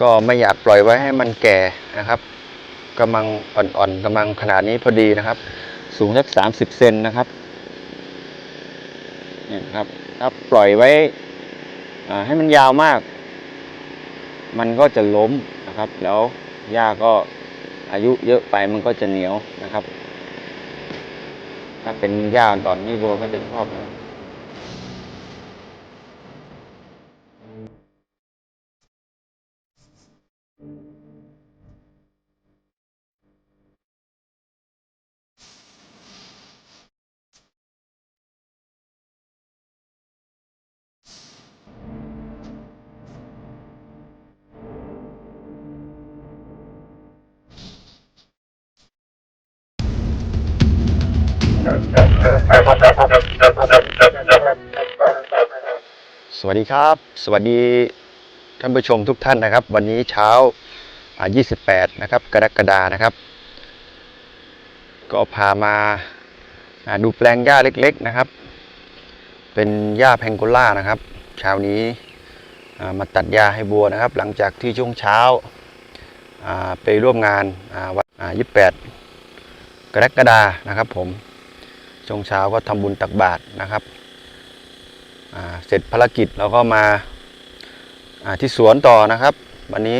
ก็ไม่อยากปล่อยไว้ให้มันแก่นะครับกำลังอ่อนๆกำลังขนาดนี้พอดีนะครับ สูงสักสามสิบเซนนะครับเนี่ยครับถ้าปล่อยไว้ให้มันยาวมาก มันก็จะล้มนะครับ แล้วหญ้าก็อายุเยอะไปมันก็จะเหนียวนะครับ ถ้าเป็นหญ้าตอนนี้บัวก็จะชอบ สวัสดีครับ สวัสดีท่านผู้ชมทุกท่านนะครับ วันนี้เช้าอ่า28 นะครับ กรกฎานะครับ ก็พามาดูแปลงหญ้าเล็กๆนะครับ เป็นหญ้าแพงโกล่านะครับเช้านี้มาตัดหญ้าให้บัวนะครับ หลังจากที่ช่วงเช้าไปร่วมงานวันอ่า28กรกฎานะครับผม ช่วงเช้าก็ทำบุญตักบาตรนะครับ เสร็จภารกิจเราก็มาอ่าที่สวนต่อนะครับ วันนี้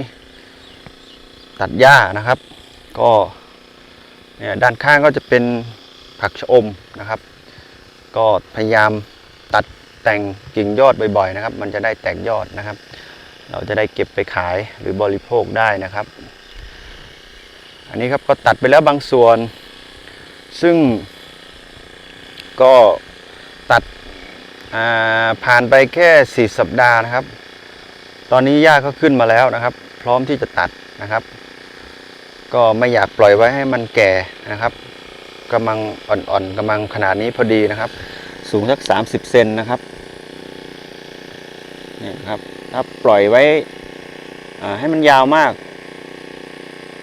ตัดหญ้านะครับ ก็เนี่ยด้านข้างก็จะเป็นผักชะอมนะครับ ก็พยายามตัดแต่งกิ่งยอดบ่อยๆนะครับ มันจะได้แตกยอดนะครับ เราจะได้เก็บไปขายหรือบริโภคได้นะครับ อันนี้ครับก็ตัดไปแล้วบางส่วน ซึ่ง ก็ตัดผ่านไปแค่ 4 สัปดาห์นะครับ ตอนนี้หญ้าก็ขึ้นมาแล้วนะครับ พร้อมที่จะตัดนะครับ ก็ไม่อยากปล่อยไว้ให้มันแก่นะครับกำลังอ่อนๆกำลังขนาดนี้พอดีนะครับ สูงสัก 30 เซนนะครับนี่ครับถ้าปล่อยไว้ให้มันยาวมาก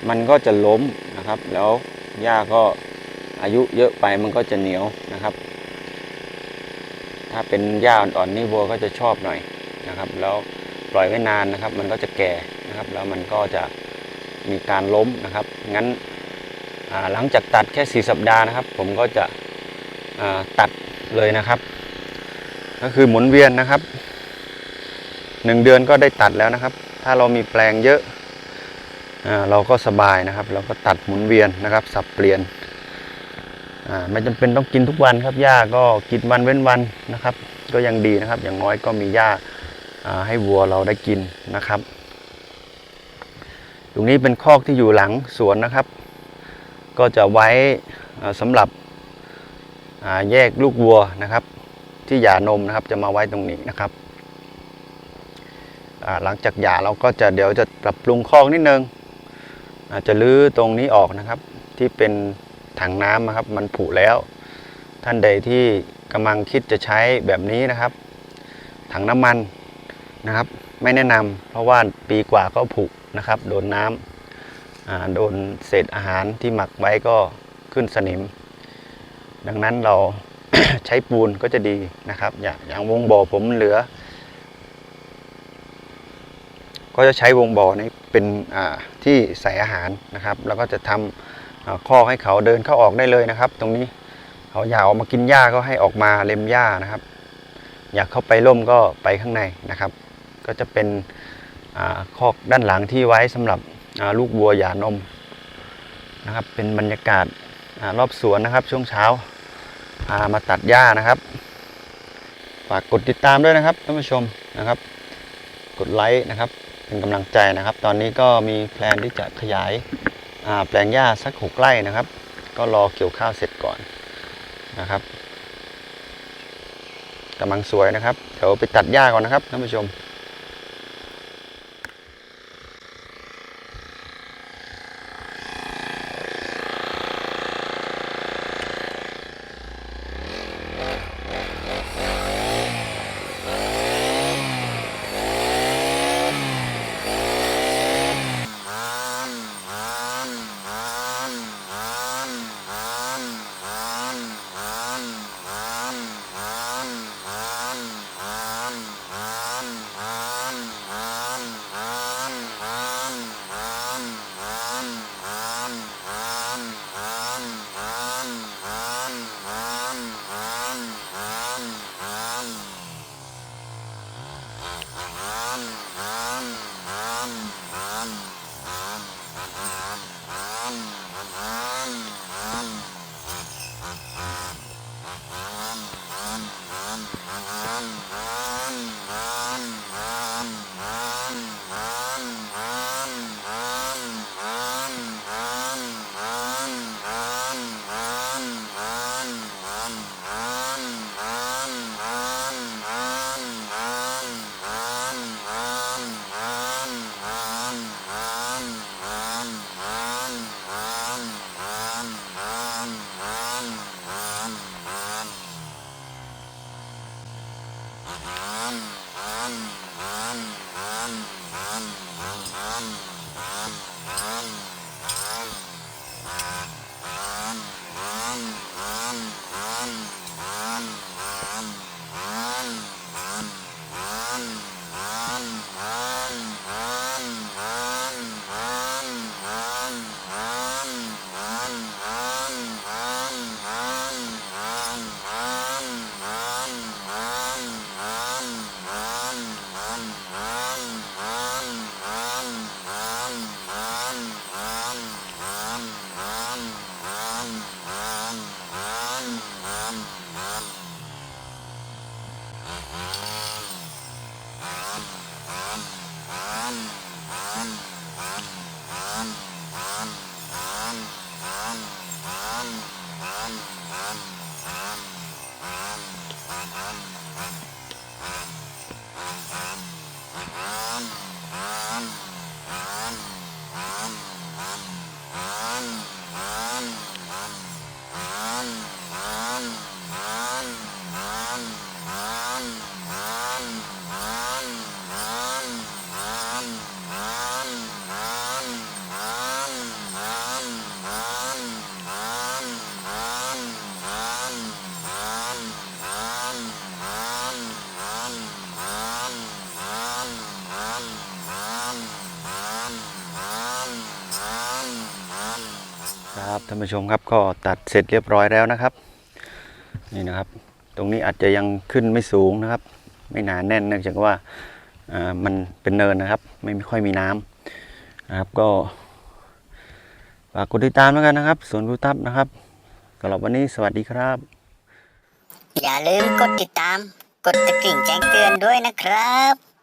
มันก็จะล้มนะครับ แล้วหญ้าก็ อายุเยอะไปมันก็จะเหนียวนะครับ ถ้าเป็นหญ้าอ่อนๆนี่วัวก็จะชอบหน่อยนะครับ แล้วปล่อยไว้นานนะครับ มันก็จะแก่นะครับ แล้วมันก็จะมีการล้มนะครับ งั้นหลังจากตัดแค่ 4 สัปดาห์นะครับ ผมก็จะตัดเลยนะครับ ก็คือหมุนเวียนนะครับหนึ่งเดือนก็ได้ตัดแล้วนะครับ ถ้าเรามีแปลงเยอะเราก็สบายนะครับ เราก็ตัดหมุนเวียนนะครับ สับเปลี่ยน ไม่จำเป็นต้องกินทุกวันครับหญ้าก็กินวันเว้นวันนะครับ ก็ยังดีนะครับ อย่างน้อยก็มีหญ้าให้วัวเราได้กินนะครับ ตรงนี้เป็นคอกที่อยู่หลังสวนนะครับ ก็จะไว้อ่าสำหรับแยกลูกวัวนะครับ ที่หย่านมนะครับ จะมาไว้ตรงนี้นะครับหลังจากหย่าเราก็จะเดี๋ยวจะปรับปรุงคอกนิดนึงอาจจะรื้อตรงนี้ออกนะครับ ที่เป็น ถังน้ำนะครับ มันผุแล้ว ท่านใดที่กำลังคิดจะใช้แบบนี้นะครับ ถังน้ำมันนะครับ ไม่แนะนำเพราะว่าปีกว่าก็ผุนะครับ โดนน้ำโดนเศษอาหารที่หมักไว้ก็ขึ้นสนิม ดังนั้นเราใช้ปูนก็จะดีนะครับ อย่างอย่างวงบ่อผมเหลือ ก็จะใช้วงบ่อนี้เป็นที่ใส่อาหารนะครับ แล้วก็จะทำ อ่าคอกให้เขาเดินเข้าออกได้เลยนะครับ ตรงนี้เขาอยากออกมากินหญ้าก็ให้ออกมาเล็มหญ้านะครับ อยากเข้าไปร่มก็ไปข้างในนะครับ ก็จะเป็นคอกด้านหลังที่ไว้สำหรับลูกวัวหย่านมนะครับ เป็นบรรยากาศอรอบสวนนะครับ ช่วงเช้าพามาตัดหญ้านะครับ ฝากกดติดตามด้วยนะครับท่านผู้ชมนะครับ กดไลค์นะครับ เป็นกำลังใจนะครับ ตอนนี้ก็มีแพลนที่จะขยาย แปลงหญ้าสักหกไร่นะครับ ก็รอเกี่ยวข้าวเสร็จก่อนนะครับกำลังสวยนะครับ เดี๋ยวไปตัดหญ้าก่อนนะครับท่านผู้ชม ครับท่านผู้ชมครับก็ตัดเสร็จเรียบร้อยแล้วนะครับ นี่นะครับ ตรงนี้อาจจะยังขึ้นไม่สูงนะครับ ไม่หนาแน่นเนื่องจากว่ามันเป็นเนินนะครับ ไม่ค่อยมีน้ำนะครับก็ฝากกดติดตามแล้วกันนะครับสวนรูทับนะครับสำหรับวันนี้สวัสดีครับ อย่าลืมกดติดตาม กดตะกริ่งแจ้งเตือนด้วยนะครับ